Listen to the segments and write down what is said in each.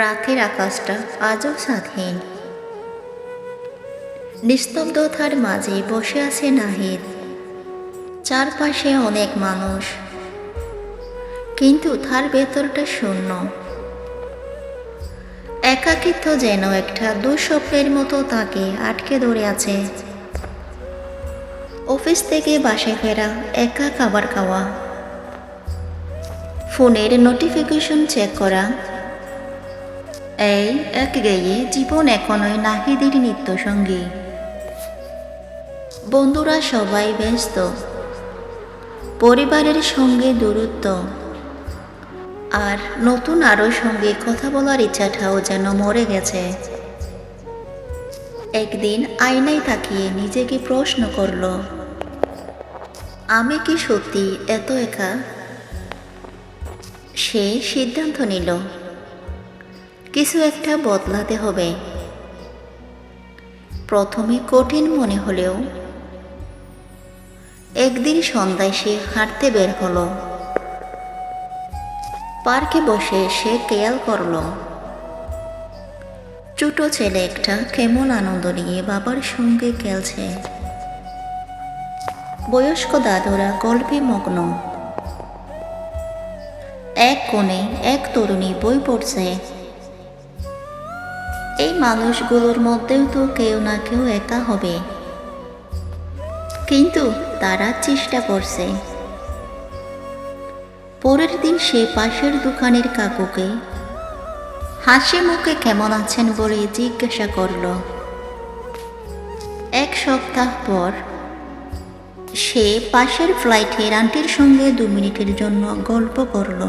রাতের আকাশটা আজও স্বাধীন। নিস্তব্ধতার মাঝে বসে আছে নাহিদ। চারপাশে অনেক মানুষ। কিন্তু তার ভেতরটা শূন্য। একাকিত্ব যেন একটা দুঃস্বপ্নের মতো তাকে আটকে ধরে আছে। অফিস থেকে বাসে ফেরা একা খাবার খাওয়া। ফোনের নোটিফিকেশন চেক করা। এই এক গেয়ে জীবন এখনই নাহিদের নিত্যসঙ্গী। বন্ধুরা সবাই ব্যস্ত। পরিবারের সঙ্গে দূরত্ব। আর নতুন আরও সঙ্গে কথা বলার ইচ্ছাটাও যেন মরে গেছে। একদিন আয়নায় তাকিয়ে নিজেকে প্রশ্ন করল, আমি কি সত্যি এত একা? সে সিদ্ধান্ত নিল। কিছু একটা বদলাতে হবে। প্রথমে কঠিন মনে হলেও। একদিন সন্ধ্যায় সে হাঁটতে বের হলো। পার্কে বসে সে খেয়াল করল। ছোট ছেলে একটা কেমন আনন্দ নিয়ে বাবার সঙ্গে খেলছে। বয়স্ক দাদুরা গল্পে মগ্ন। এক কোণে এক তরুণী বই পড়ছে। এই মানুষগুলোর মধ্যেও তো কেউ না কেউ একা হবে। কিন্তু তারা চেষ্টা করছে। পরের দিন সে পাশের দোকানের কাকুকে, হাসি মুখে কেমন আছেন? বলে জিজ্ঞাসা করল। এক সপ্তাহ পর, সে পাশের ফ্লাইটে আন্টির সঙ্গে দু মিনিটের জন্য গল্প করল।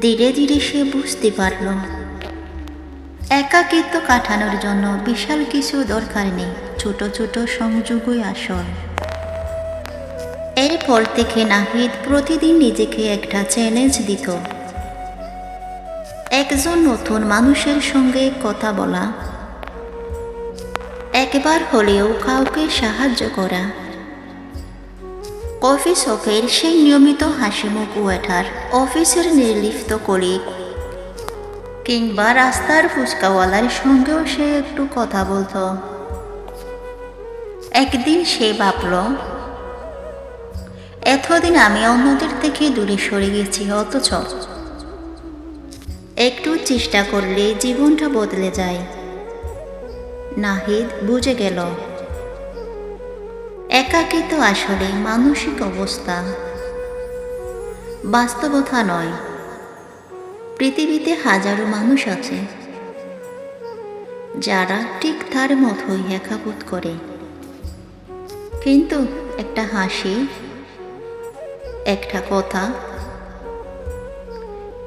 ধীরে ধীরে সে বুঝতে পারল একাকিত্ব কাটানোর জন্য বিশাল কিছু দরকার নেই। ছোট ছোট সংযোগই আসল। এরপর থেকে নাহিদ প্রতিদিন নিজেকে একটা চ্যালেঞ্জ দিত। একজন নতুন মানুষের সঙ্গে কথা বলা। একবার হলেও কাউকে সাহায্য করা। কফি শপের সেই নিয়মিত হাসিমুখ ওয়েটার অফিসের নির্লিপ্ত কলিগ কিংবা রাস্তার ফুচকাওয়ালার সঙ্গেও সে একটু কথা বলতো। একদিন সে ভাবল, এতদিন আমি অন্যদের থেকে দূরে সরে গেছি অথচ। একটু চেষ্টা করলে জীবনটা বদলে যায়। নাহিদ বুঝে গেল। একাকিত্ব আসলে মানসিক অবস্থা। বাস্তবতা নয়। পৃথিবীতে হাজারো মানুষ আছে, যারা ঠিক তার মতোই একাবোধ করে। কিন্তু একটা হাসি, একটা কথা,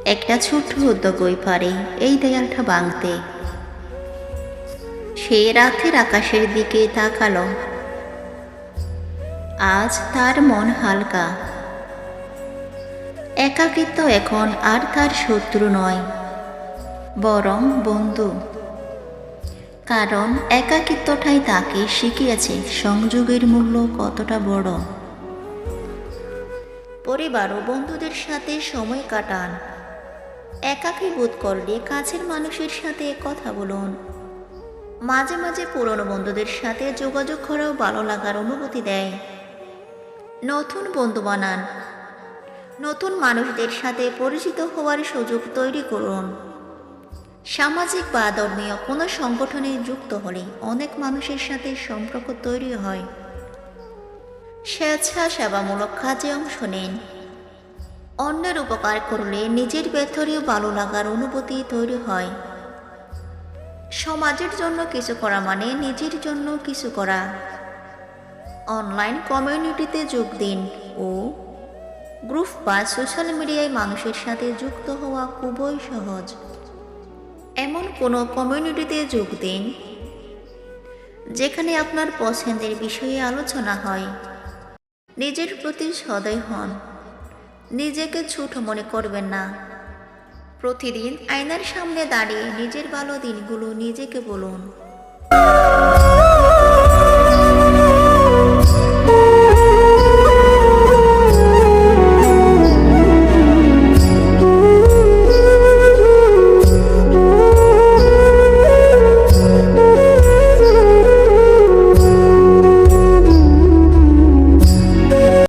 একটা ছোট্ট উদ্যোগই পারে, এই দেয়ালটা ভাঙতে। সে রাতের আকাশের দিকে তাকালো। আজ তার মন হালকা। একাকিত্ব এখন আর তার শত্রু নয়। বরং বন্ধু। কারণ একাকিত্বটাই তাকে শিখিয়েছে সংযোগের মূল্য কতটা বড়। পরিবার ও বন্ধুদের সাথে সময় কাটান। একাকী বোধ করলে কাছের মানুষের সাথে কথা বলুন। মাঝে মাঝে পুরনো বন্ধুদের সাথে যোগাযোগ করাও ভালো লাগার অনুভূতি দেয়। নতুন বন্ধু বানান। নতুন মানুষদের সাথে পরিচিত হওয়ার সুযোগ তৈরি করুন। সামাজিক বা ধর্মীয় কোনো সংগঠনে যুক্ত হলে অনেক মানুষের সাথে সম্পর্ক তৈরি হয়। স্বেচ্ছাসেবামূলক কাজে অংশ নিন। অন্যের উপকার করলে নিজের ভেতরেও ভালো লাগার অনুভূতি তৈরি হয়। সমাজের জন্য কিছু করা মানে নিজের জন্য কিছু করা। অনলাইন কমিউনিটিতে যোগ দিন ও গ্রুপ বা সোশ্যাল মিডিয়ায় মানুষের সাথে যুক্ত হওয়া খুবই সহজ। এমন কোনো কমিউনিটিতে যোগ দিন, যেখানে আপনার পছন্দের বিষয়ে আলোচনা হয়। নিজের প্রতি সদয় হন। নিজেকে ছোট মনে করবেন না। প্রতিদিন আয়নার সামনে দাঁড়িয়ে নিজের ভালো দিনগুলো নিজেকে বলুন।